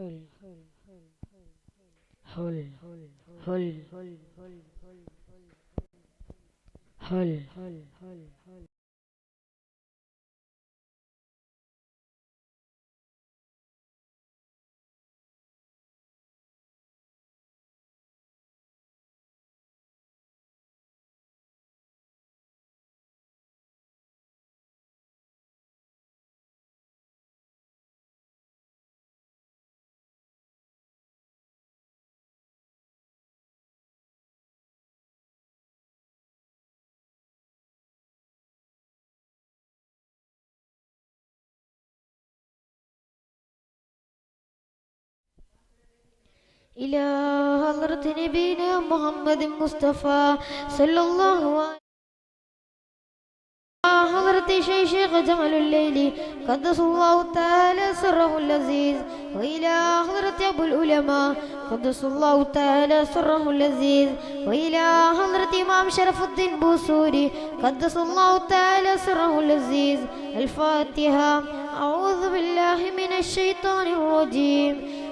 hull hull hull hull hull hull إلى حضرة نبينا محمد مصطفى صلى الله عليه حضرة شيخ جمال الليل قدس الله تعالى سره اللذيذ وإلى حضرة أبو العلماء قدس الله تعالى سره اللذيذ وإلى حضرة إمام شرف الدين بوسوري قدس الله تعالى سره اللذيذ الفاتحة أعوذ بالله من الشيطان الرجيم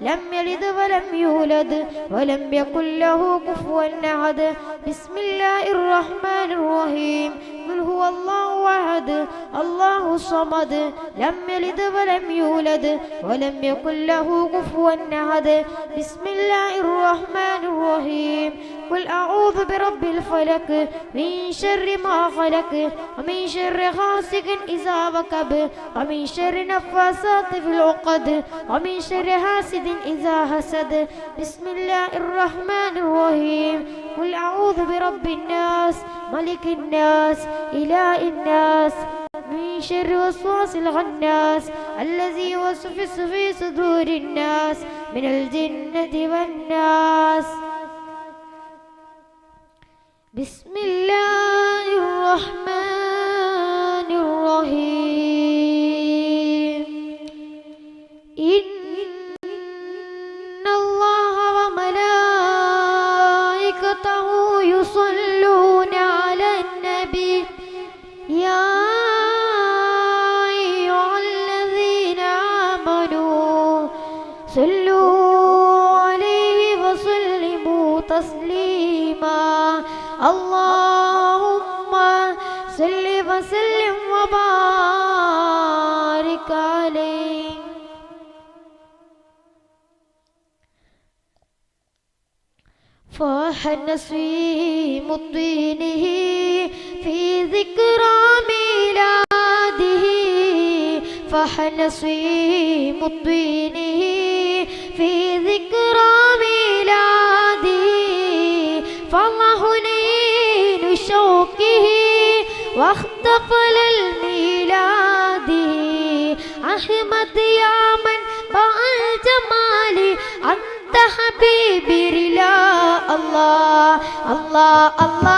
لم يلد ولم يولد ولم يكن له كفوا أحد. بسم الله الرحمن الرحيم. قل هو الله أحد الله الصمد لم يلد ولم يولد ولم يكن له كفوا أحد. بسم الله الرحمن الرحيم. قل أعوذ برب الفلك من شر ما خلق ومن شر غاسق إذا وقب ومن شر نفاسات في العقد ومن شر حاسد إذا حسد بسم الله الرحمن الرحيم. قل أعوذ برب الناس ملك الناس إله الناس. من شر وسواس الغناس. الذي يوسوس في صدور الناس. من الجنة والناس. بسم الله الرحمن الرحيم. نسيم الطينه في ذكرى ميلاده فاح نسيم الطينه في ذكرى ميلاده. فالله نين شوقه واختفل ഹബീബിരില അല്ലാ അല്ലാ അല്ലാ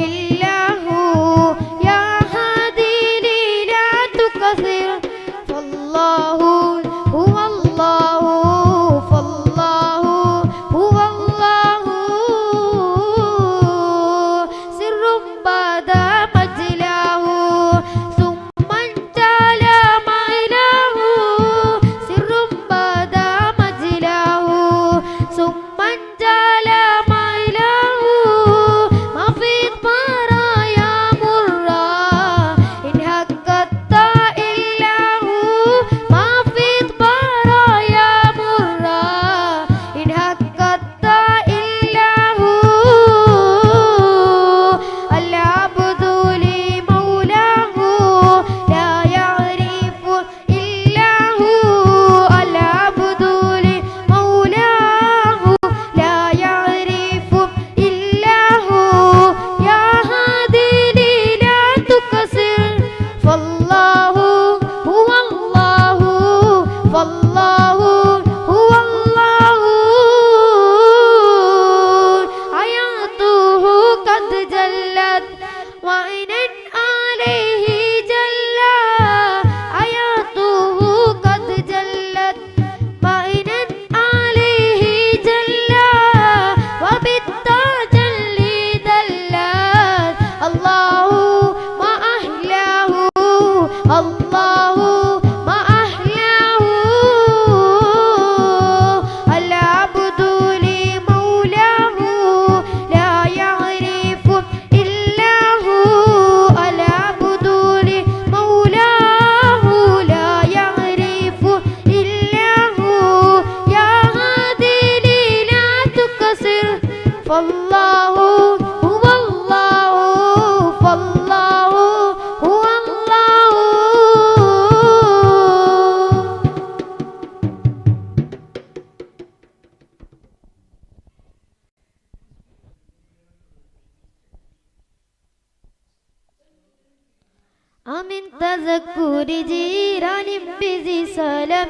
¡Hola!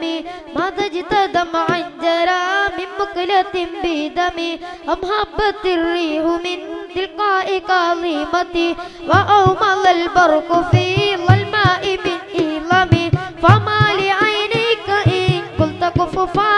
بدمي ما تجد دمعا جرى من مقلة بدمي أمحبت الريح من تلقاء كظيمتي وأومل البرق في الماء من إلمي فما لعينيك إن قلت كففا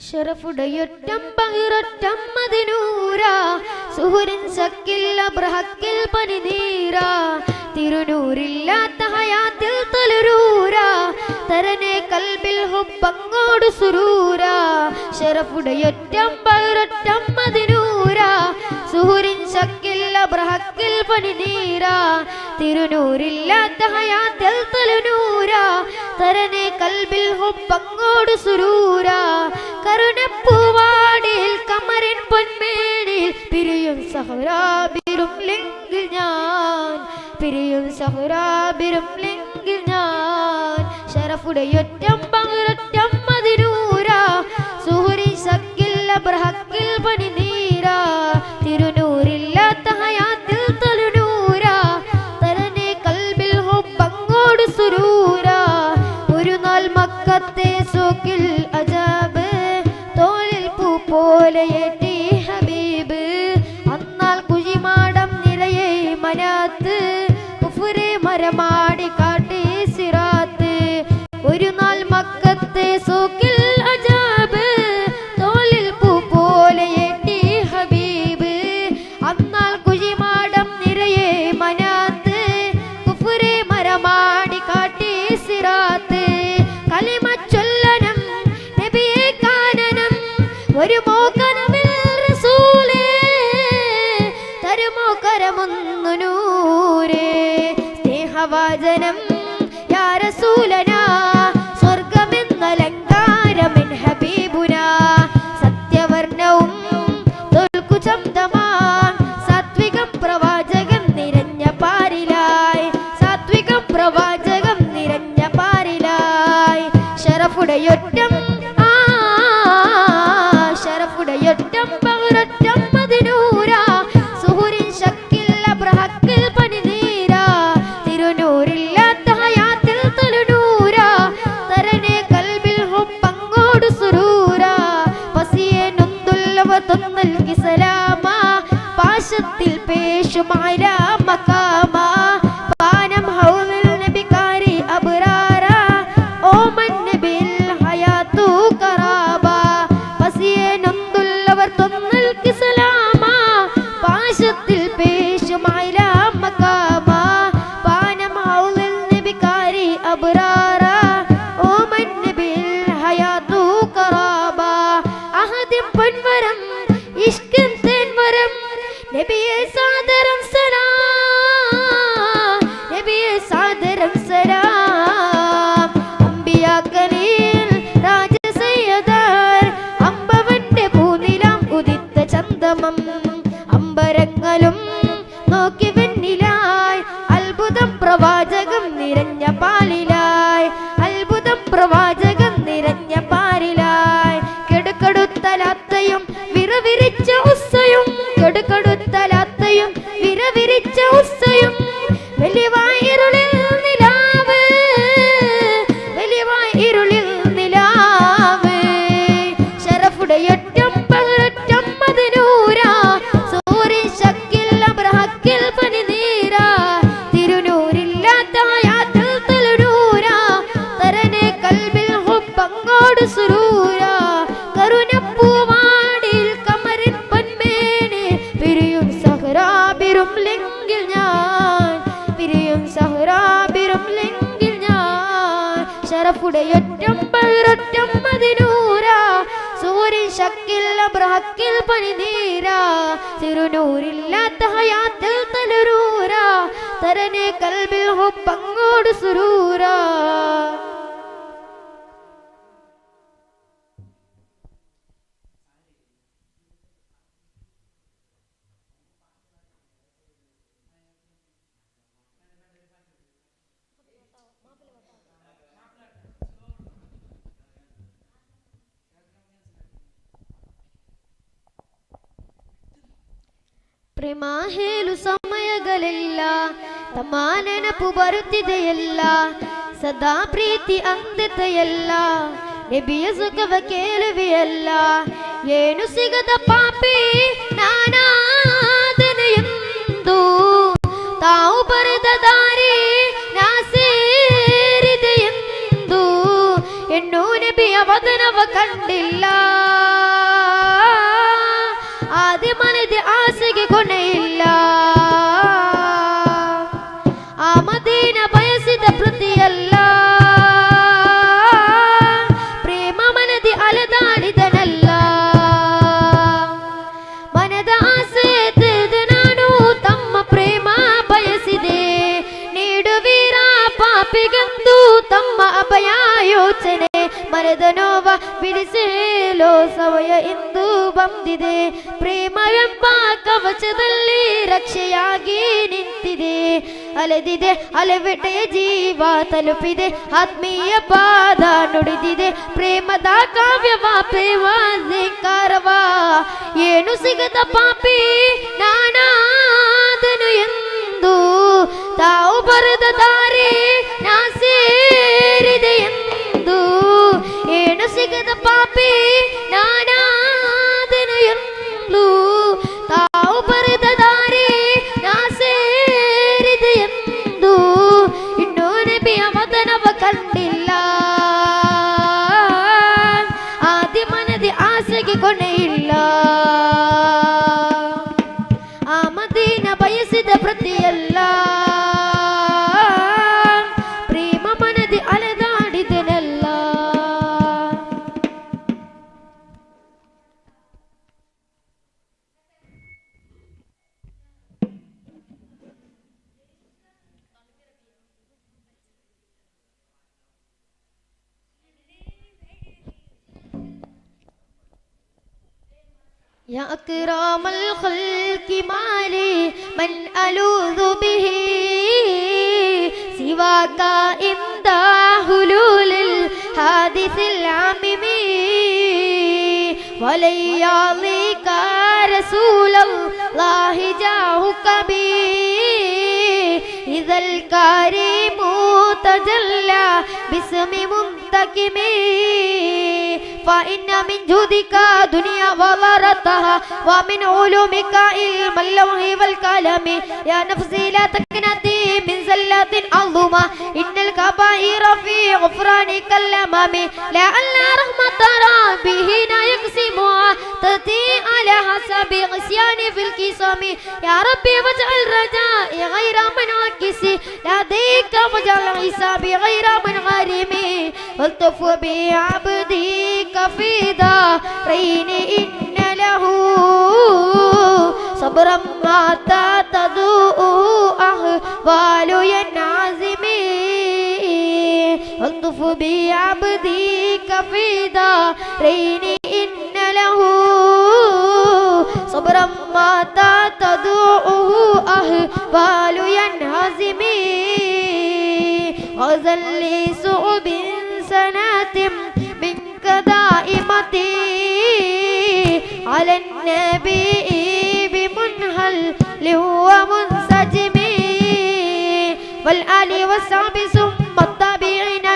ഷറഫുടയൊറ്റം പകിറൊറ്റം മതിനൂരാ സുഹുരൻ സക്കില്ല അബ്രഹക്കിൽ പനിനീരാ തിരുനൂരില്ലാത്ത ഹയാത്തിൽ തലരൂരാ. തരനെ കൽബിൽ ഹുബങ്ങോട് സുരൂരാ ഷറഫുടയൊറ്റം പകിറൊറ്റം മതിനൂരാ സുഹുരിൻ ശക്കില്ല അബ്രഹക്കിൽ പനിനീരാ തിരുനൂരില്ലാത്ത ഹയാത്തിൽ തലനൂരാ തരനെ കൽബിൽ ഹുബങ്ങോട് സുരൂരാ കരുണപ്പൂവാടിയിൽ കമറിൻ പൊന്മേടിയിൽ പിരിയും സഹുരാബിരും ലിങ്കിൽ ഞാൻ. പിരിയും സഹുരാബിരും ലിങ്കിൽ ഞാൻ. ഷറഫുടയൊറ്റം പകുരൊറ്റം മതിരൂര. സുഹുരി സക്കില്ല ബ്രഹക്കിൽ പണി কার சபையொட்டும் ശരമില്ലെങ്കിൽ ഞാൻ ശരഫുടയൊറ്റമ്പതിനൂര സൂര്യൻ ശക്കില്ല ബ്രഹക്കിൽ പനിനീര തിരുനൂരില്ലാത്ത ഹയാത്തിൽ തലരൂര തരനെ കൽബിൽ ഹൊപ്പങ്ങോട് സുരൂരാ ಪ್ರೇಮ ಹೇಳು ಸಮಯಗಳೆಲ್ಲ ತಮ್ಮ ನೆನಪು ಬರುತ್ತಿದೆಯಲ್ಲ, ಸದಾ ಪ್ರೀತಿ ಅಂದತೆಯಲ್ಲ ನೆಬಿಯ ಸುಖವ ಕೇಳುವೆಯಲ್ಲ, ಏನು ಸಿಗದ ಪಾಪಿ ನಾನಾದನೆಯೆಂದು ತಾವು ಬರೆದದ ಮರದ ನೋವ ಬಿಡಿಸೇಲೋ ಸಮಯ ಇಂದು ಬಂದಿದೆ. ಪ್ರೇಮವೆಂಬ ಕವಚದಲ್ಲಿ ರಕ್ಷೆಯಾಗಿ ನಿಂತಿದೆ. ಅಲೆದಿದೆ ಅಲೆವೆಟೆಯ ಜೀವ ತಲುಪಿದೆ. ಆತ್ಮೀಯ ಪಾದ ನುಡಿದಿದೆ. ಪ್ರೇಮದ ಕಾವ್ಯವ, ಪ್ರೇಮ ಧಿಂಕಾರವ ಏನು ಸಿಗದ ಪಾಪಿ ನಾನಾದನು ಎಂದು ತಾವು يا أكرم الخلق ما لي من ألوذ به سواك عند حلول الحادث العميم ولياليك رسول الله جاهك بي إذا الكريم تجلى باسم منتكم فإن من جودك دنيا وضرتها ومن علومك علم اللوح والكلام يا نفسي لا تكنتي من زلة عظمى إن الكبائر في غفرانك الأمام لعل رحمة ربه لا يقسمها تأتي على حسب عصيان في القسم يا ربي واجعل رجائي غير منعكس لديك واجعل حسابي غير منغرم والطف بعبدك في دارين إن له صبرا متى تدوء والطف بعبدك في دارين إن له صبرا متى تدوءه أهوال ينهزم وذل صعب سنات منك دائمتي. على النبي بمنهل ومنسجم والآل والصحب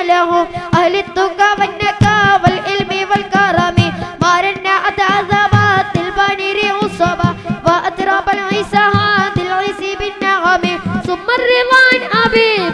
له أهل التقى والنكى والعلم والكرم مارنا أتعذبات البنير عصبة وأتراب العيسى العيس بالنغم ثم الرضا عن أبي